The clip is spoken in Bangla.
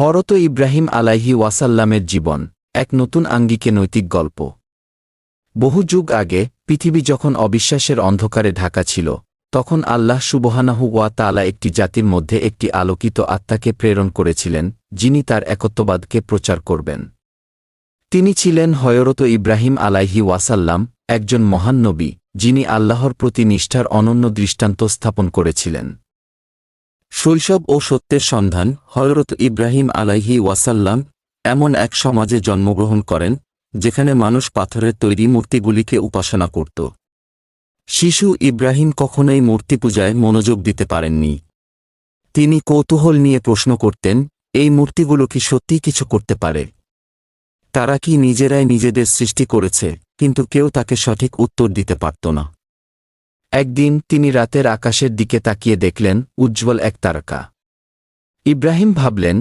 হরত ইব্রাহিম আলাইহি ওয়াসাল্লামের জীবন, এক নতুন আঙ্গিকে নৈতিক গল্প। বহু যুগ আগে, পৃথিবী যখন অবিশ্বাসের অন্ধকারে ঢাকা ছিল, তখন আল্লাহ সুবহানাহু ওয়া তাআলা একটি জাতির মধ্যে একটি আলোকিত আত্মাকে প্রেরণ করেছিলেন, যিনি তার একত্ববাদকে প্রচার করবেন। তিনি ছিলেন হয়রত ইব্রাহিম আলাইহি ওয়াসাল্লাম, একজন মহান নবী, যিনি আল্লাহর প্রতি নিষ্ঠার অনন্য দৃষ্টান্ত স্থাপন করেছিলেন। শৈশব ও সত্যের সন্ধান হজরত ইব্রাহিম আলাইহি ওয়াসাল্লাম এমন এক সমাজে জন্মগ্রহণ করেন, যেখানে মানুষ পাথরের তৈরি মূর্তিগুলিকে উপাসনা করত। শিশু ইব্রাহিম কখনোই মূর্তি পূজায় মনোযোগ দিতে পারেননি। তিনি কৌতূহল নিয়ে প্রশ্ন করতেন, এই মূর্তিগুলো কি সত্যিই কিছু করতে পারে? তারা কি নিজেরাই নিজেদের সৃষ্টি করেছে, কিন্তু কেউ তাকে সঠিক উত্তর দিতে পারত না। একদিন তিনি রাতের আকাশের দিকে তাকিয়ে দেখলেন উজ্জ্বল এক তারকা। ইব্রাহিম ভাবলেন